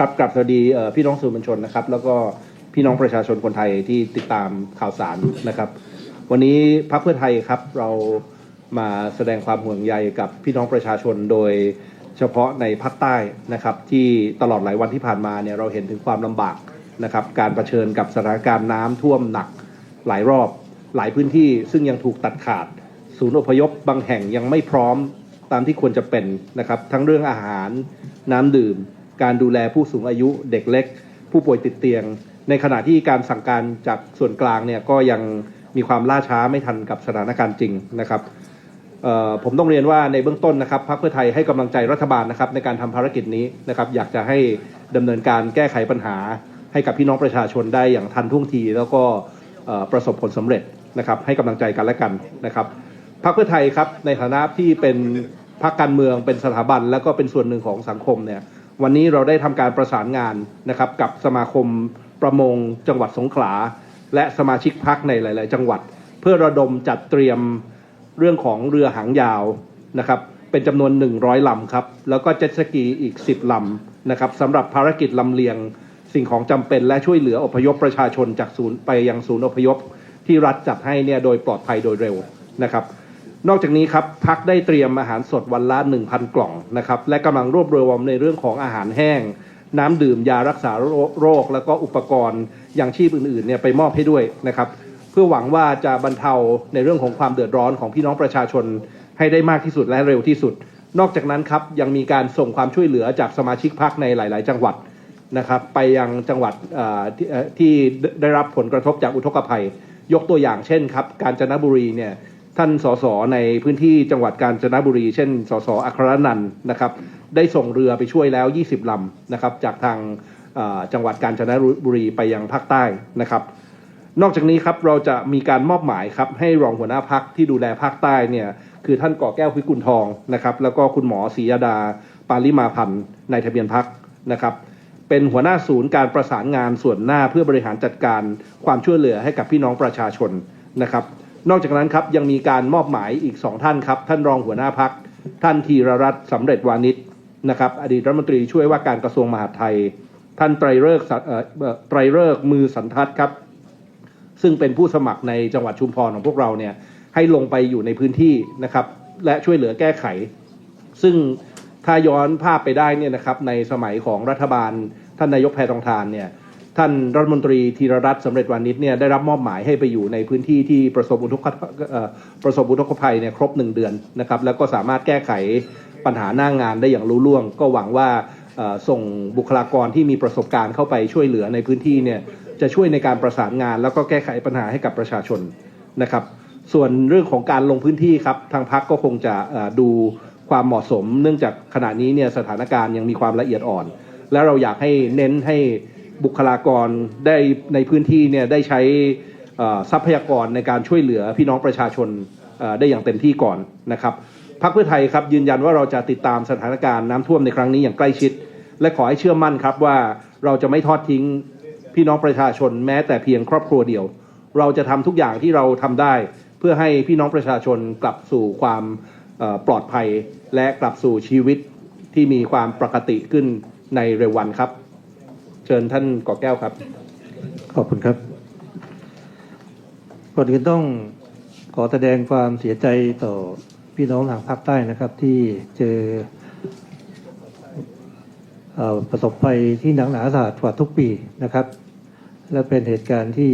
ครับกลับสวัสดีพี่น้องสื่อมวลชนนะครับ แล้วก็พี่น้องประชาชนคนไทยที่ติดตามข่าวสารนะครับ วันนี้พรรคเพื่อไทยครับเรามาแสดงความห่วงใยกับพี่น้องประชาชนโดยเฉพาะในภาคใต้นะครับ ที่ตลอดหลายวันที่ผ่านมาเนี่ยเราเห็นถึงความลำบากนะครับ การรเผชิญกับสถานการณ์น้ำท่วมหนักหลายรอบหลายพื้นที่ซึ่งยังถูกตัดขาด ศูนย์อพยพบางแห่งยังไม่พร้อมตามที่ควรจะเป็นนะครับ ทั้งเรื่องอาหารน้ำดื่ม การดูแลผู้สูงอายุเด็กเล็ก ผู้ป่วยติดเตียง ในขณะที่การสั่งการจากส่วนกลางเนี่ยก็ยังมีความล่าช้าไม่ทันกับสถานการณ์จริงนะครับผมต้องเรียนว่าในเบื้องต้นนะครับพรรคเพื่อไทยให้กำลังใจรัฐบาลนะครับในการทำภารกิจนี้นะครับอยากจะให้ดำเนินการแก้ไขปัญหา ให้กับพี่น้องประชาชนได้อย่างทันท่วงที แล้วก็ประสบผลสำเร็จนะครับให้กำลังใจกันและกันนะครับพรรคเพื่อไทยครับในฐานะที่เป็นพรรคการเมืองเป็นสถาบัน แล้วก็เป็นส่วนหนึ่งของสังคมเนี่ย วันนี้เราได้ทำการประสานงานนะครับกับสมาคมประมงจังหวัดสงขลา และสมาชิกพรรคในหลาย ๆ จังหวัด เพื่อระดมจัดเตรียมเรื่องของเรือหางยาวนะครับเป็นจำนวน 100ลำครับแล้วก็เจ็ตสกีอีก 10ลำนะครับสำหรับภารกิจลำเลียงสิ่งของจำเป็นและช่วยเหลืออพยพประชาชนจากศูนย์ไปยังศูนย์อพยพที่รัฐจัดให้เนี่ยโดยปลอดภัยโดยเร็วนะครับ นอกจากนี้ครับพักได้เตรียมอาหารสดวันละ 1,000 กล่องนะครับและกำลังรวบรวมในเรื่องของอาหารแห้ง น้ำดื่มยารักษาโรค แล้วก็อุปกรณ์อย่างชีพอื่นๆเนี่ยไปมอบให้ด้วยนะครับเพื่อหวังว่าจะบรรเทาในเรื่องของความเดือดร้อนของพี่น้องประชาชนให้ได้มากที่สุดและเร็วที่สุด นอกจากนั้นครับยังมีการส่งความช่วยเหลือจากสมาชิกพักในหลาย ๆ จังหวัดนะครับไปยังจังหวัดที่ได้รับผลกระทบจากอุทกภัย ยกตัวอย่างเช่นครับกาญจนบุรีเนี่ย ท่านสสในพื้นที่จังหวัดกาญจนบุรี เช่นสสอัครนันท์นะครับ ได้ส่งเรือไปช่วยแล้ว 20ลำนะครับ จากทางจังหวัดกาญจนบุรีไปยังภาคใต้นะครับ นอกจากนี้ครับเราจะมีการมอบหมายครับให้รองหัวหน้าพักที่ดูแลภาคใต้เนี่ยคือท่านก่อแก้วพิกุลทองนะครับ แล้วก็คุณหมอศรียดา ปาลิมาพันธ์ในทะเบียนพักนะครับ เป็นหัวหน้าศูนย์การประสานงานส่วนหน้าเพื่อบริหารจัดการความช่วยเหลือให้กับพี่น้องประชาชนนะครับ นอกจากนั้นครับยังมีการมอบหมายอีกสองท่านครับ ท่านรองหัวหน้าพักท่านธีรรัตน์สำเร็จวานิชนะครับ อดีตรัฐมนตรีช่วยว่าการกระทรวงมหาดไทย ท่านไตรเลิกไตรเลิกมือสันทัดครับ ซึ่งเป็นผู้สมัครในจังหวัดชุมพรของพวกเราเนี่ยให้ลงไปอยู่ในพื้นที่นะครับ และช่วยเหลือแก้ไข ซึ่งถ้าย้อนภาพไปได้เนี่ยนะครับในสมัยของรัฐบาลท่านนายกแพทองทานเนี่ย ท่านรัฐมนตรีธีรรัตน์สำเร็จวานิชเนี่ยได้รับมอบหมายให้ไปอยู่ในพื้นที่ที่ประสบอุทกประสบอุทกภัยเนี่ยครบหนึ่งเดือนนะครับแล้วก็สามารถแก้ไขปัญหาหน้างงานได้อย่างรู้ล่วง ก็หวังว่าส่งบุคลากรที่มีประสบการณ์เข้าไปช่วยเหลือในพื้นที่เนี่ยจะช่วยในการประสานงาน แล้วก็แก้ไขปัญหาให้กับประชาชนนะครับ ส่วนเรื่องของการลงพื้นที่ครับทางพักก็คงจะดูความเหมาะสม เนื่องจากขณะนี้เนี่ยสถานการณ์ยังมีความละเอียดอ่อน และเราอยากให้เน้นให้ บุคลากรได้ในพื้นที่เนี่ยได้ใช้ทรัพยากรในการช่วยเหลือพี่น้องประชาชนได้อย่างเต็มที่ก่อนนะครับพรรคเพื่อไทยครับยืนยันว่าเราจะติดตามสถานการณ์น้ำท่วมในครั้งนี้อย่างใกล้ชิด และขอให้เชื่อมั่นครับว่าเราจะไม่ทอดทิ้งพี่น้องประชาชนแม้แต่เพียงครอบครัวเดียว เราจะทำทุกอย่างที่เราทำได้ เพื่อให้พี่น้องประชาชนกลับสู่ความปลอดภัย และกลับสู่ชีวิตที่มีความปกติขึ้นในเร็ววันครับ เชิญท่านก่อแก้วครับ ขอบคุณครับก่อนอื่นต้องขอแสดงความเสียใจต่อพี่น้องทางภาคใต้นะครับ ที่เจอเอประสบภัยที่หนักหนาสาหัสกว่าทุกปีนะครับ และเป็นเหตุการณ์ที่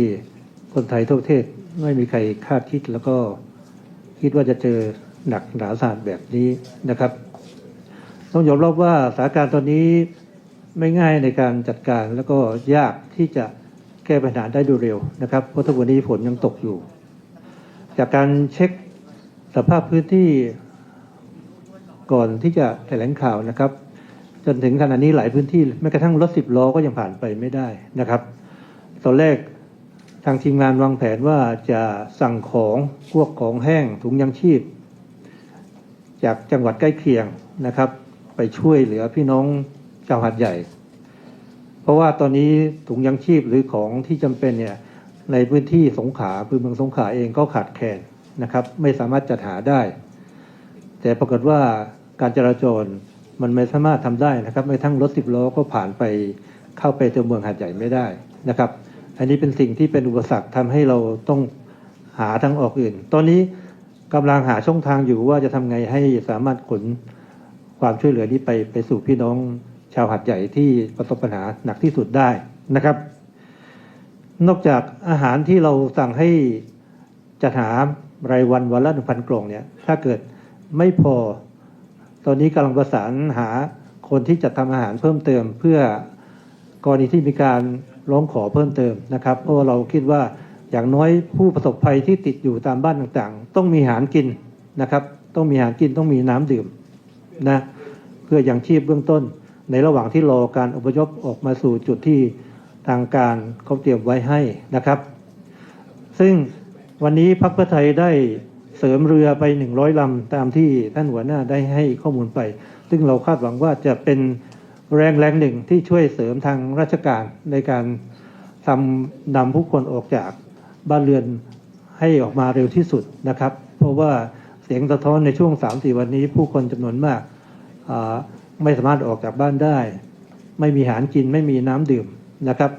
คนไทยทั่วประเทศไม่มีใครคาดคิด แล้วก็คิดว่าจะเจอหนักหนาสาหัสแบบนี้นะครับ ต้องยอมรับว่าสถานการณ์ตอนนี้ ไม่ง่ายในการจัดการแล้วก็ยากที่จะแก้ปัญหาได้โดยเร็วนะครับเพราะทุกวันนี้ฝนยังตกอยู่ จากการเช็คสภาพพื้นที่ก่อนที่จะแถลงข่าวนะครับ จนถึงขณะนี้หลายพื้นที่แม้กระทั่งรถสิบล้อก็ยังผ่านไปไม่ได้นะครับ ตอนแรกทางทีมงานวางแผนว่าจะสั่งของพวกของแห้งถุงยังชีพ จากจังหวัดใกล้เคียงนะครับ ไปช่วยเหลือพี่น้อง ชาวหาดใหญ่ เพราะว่าตอนนี้ถุงยังชีพหรือของที่จำเป็นเนี่ยในพื้นที่สงขลาพื้นเมืองสงขลาเองก็ขาดแคลนนะครับ ไม่สามารถจัดหาได้ แต่ปรากฏว่าการจราจรมันไม่สามารถทำได้นะครับ ไม่ทั้งรถสิบล้อก็ผ่านไปเข้าไปตัวเมืองหาดใหญ่ไม่ได้นะครับ อันนี้เป็นสิ่งที่เป็นอุปสรรคทำให้เราต้องหาทางออกอื่น ตอนนี้กำลังหาช่องทางอยู่ว่าจะทำไงให้สามารถขนความช่วยเหลือนี้ไปไปสู่พี่น้อง ชาวหาดใหญ่ที่ประสบปัญหาหนักที่สุดได้นะครับ นอกจากอาหารที่เราสั่งให้จัดหารายวันวันละหนึ่งพันกล่องเนี่ยถ้าเกิดไม่พอ ตอนนี้กำลังประสานหาคนที่จะทำอาหารเพิ่มเติม เพื่อกรณีที่มีการร้องขอเพิ่มเติมนะครับ เพราะว่าเราคิดว่าอย่างน้อยผู้ประสบภัยที่ติดอยู่ตามบ้านต่างๆ ต้องมีอาหารกินนะครับ ต้องมีอาหารกินต้องมีน้ำดื่มนะเพื่ออย่างชีพเบื้องต้น ในระหว่างที่รอการอพยพออกมาสู่จุดที่ทางการเขาเตรียมไว้ให้นะครับ ซึ่งวันนี้พรรคเพื่อไทยได้เสริมเรือไป 100ลำตามที่ท่านหัวหน้าได้ให้ข้อมูลไป ซึ่งเราคาดหวังว่าจะเป็นแรงแรงหนึ่งที่ช่วยเสริมทางราชการในการทำนำผู้คนออกจากบ้านเรือนให้ออกมาเร็วที่สุดนะครับ เพราะว่าเสียงสะท้อนในช่วง 3-4 วันนี้ผู้คนจำนวนมากา ไม่สามารถออกจากบ้านได้ ไม่มีอาหารกินไม่มีน้ำดื่มนะครับ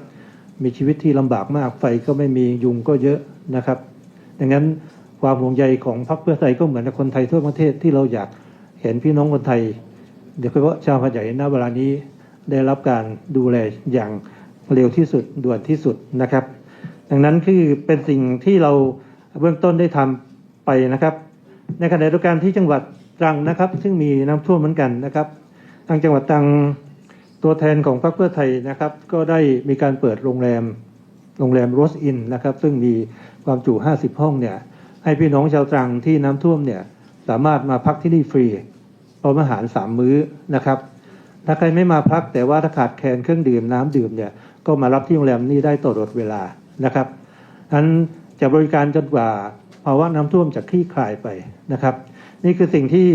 มีชีวิตที่ลำบากมากไฟก็ไม่มียุงก็เยอะนะครับ ดังนั้นความห่วงใยของพรรคเพื่อไทยก็เหมือนคนไทยทั่วประเทศที่เราอยากเห็นพี่น้องคนไทยโดยเฉพาะชาวหาดใหญ่ณเวลานี้ได้รับการดูแลอย่างเร็วที่สุดด่วนที่สุดนะครับ ดังนั้นคือเป็นสิ่งที่เราเบื้องต้นได้ทำไปนะครับ ในขณะเดียวกันที่จังหวัดตรังนะครับ ซึ่งมีน้ำท่วมเหมือนกันนะครับ ทางจังหวัดตังตัวแทนของพรรคเพื่อไทยนะครับ ก็ได้มีการเปิดโรงแรมโรงแรมโรสอินนะครับ ซึ่งมีความจุ 50 ห้องเนี่ยให้พี่น้องชาวตรังที่น้ำท่วมเนี่ยสามารถมาพักที่นี่ฟรีพร้อมอาหารสามมื้อนะครับ ถ้าใครไม่มาพักแต่ว่าถ้าขาดแคลนเครื่องดื่มน้ำดื่มเนี่ยก็มารับที่โรงแรมนี้ได้ตลอดเวลานะครับนั้นจะบริการจนกว่าภาวะน้ำท่วมจะคลี่คลายไปนะครับ นี่คือสิ่งที่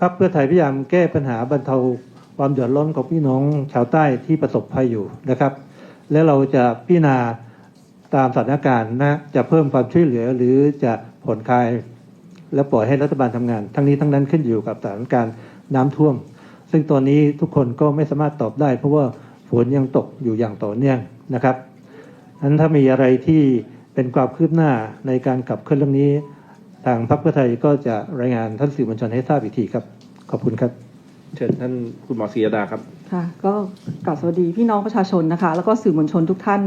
พรรคเพื่อไทยพยายามแก้ปัญหาบรรเทา ความเดือดร้อนของพี่น้องชาวใต้ที่ประสบภัยอยู่นะครับ และเราจะพิจารณาตามสถานการณ์นะจะเพิ่มความช่วยเหลือหรือจะผ่อนคลาย และปล่อยให้รัฐบาลทำงาน ทั้งนี้ทั้งนั้นขึ้นอยู่กับสถานการณ์น้ำท่วม ซึ่งตอนนี้ทุกคนก็ไม่สามารถตอบได้ เพราะว่าฝนยังตกอยู่อย่างต่อเนื่องนะครับนั้นถ้ามีอะไรที่เป็นความคืบหน้าในการขับเคลื่อนเรื่องนี้ ทางพรรคเพื่อไทยก็จะรายงานท่านสื่อมวลชนให้ทราบอีกทีครับ ขอบคุณครับ เชิญท่านคุณหมอศรียดาครับค่ะ ก็กล่าวสวัสดีพี่น้องประชาชนนะคะ แล้วก็สื่อมวลชนทุกท่าน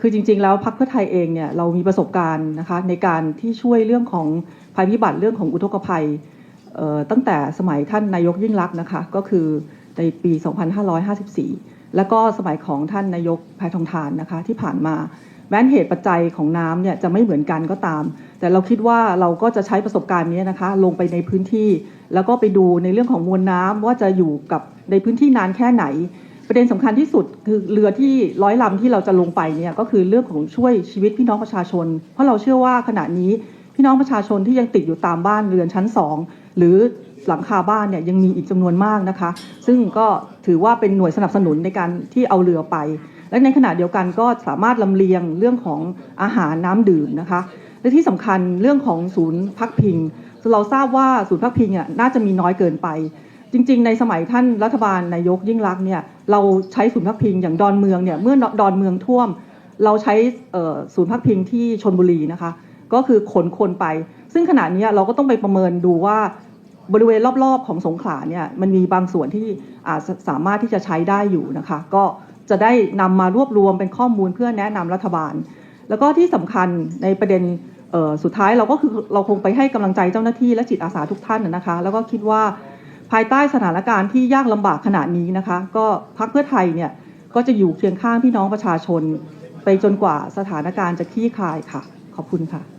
คือจริง ๆ แล้วพรรคเพื่อไทยเองเนี่ยเรามีประสบการณ์นะคะในการที่ช่วยเรื่องของภัยพิบัติเรื่องของอุทกภัยตั้งแต่สมัยท่านนายกยิ่งลักษณ์นะคะ ก็คือในปี 2554 แล้วก็สมัยของท่านนายกแพทองทานนะคะที่ผ่านมา แม้นเหตุปัจจัยของน้ำเนี่ยจะไม่เหมือนกันก็ตาม แต่เราคิดว่าเราก็จะใช้ประสบการณ์นี้นะคะ ลงไปในพื้นที่ แล้วก็ไปดูในเรื่องของมวลน้ำว่าจะอยู่กับในพื้นที่นานแค่ไหน ประเด็นสำคัญที่สุดคือเรือที่ร้อยลำที่เราจะลงไปเนี่ยก็คือเรื่องของช่วยชีวิตพี่น้องประชาชน เพราะเราเชื่อว่าขณะนี้พี่น้องประชาชนที่ยังติดอยู่ตามบ้านเรือนชั้นสองหรือหลังคาบ้านเนี่ยยังมีอีกจำนวนมากนะคะ ซึ่งก็ถือว่าเป็นหน่วยสนับสนุนในการที่เอาเรือไป และในขณะเดียวกันก็สามารถลำเลียงเรื่องของอาหารน้ำดื่มนะคะและที่สำคัญเรื่องของศูนย์พักพิงเราทราบว่าศูนย์พักพิงอะน่าจะมีน้อยเกินไป จริง ๆ ในสมัยท่านรัฐบาลนายกยิ่งรักเนี่ยเราใช้ศูนย์พักพิงอย่างดอนเมืองเนี่ยเมื่อดอนเมืองท่วม เราใช้ศูนย์พักพิงที่ชนบุรีนะคะ ก็คือขนคนไป ซึ่งขณะนี้เราก็ต้องไปประเมินดูว่าบริเวณรอบๆของสงขลาเนี่ยมันมีบางส่วนที่อาจสามารถที่จะใช้ได้อยู่นะคะ ก็ จะได้นำมารวบรวมเป็นข้อมูลเพื่อแนะนำรัฐบาล แล้วก็ที่สำคัญในประเด็นสุดท้ายเราก็คือเราคงไปให้กำลังใจเจ้าหน้าที่และจิตอาสาทุกท่านนะคะ แล้วก็คิดว่าภายใต้สถานการณ์ที่ยากลำบากขนาดนี้นะคะ ก็พรรคเพื่อไทยเนี่ยก็จะอยู่เคียงข้างพี่น้องประชาชน ไปจนกว่าสถานการณ์จะคลี่คลายค่ะ ขอบคุณค่ะ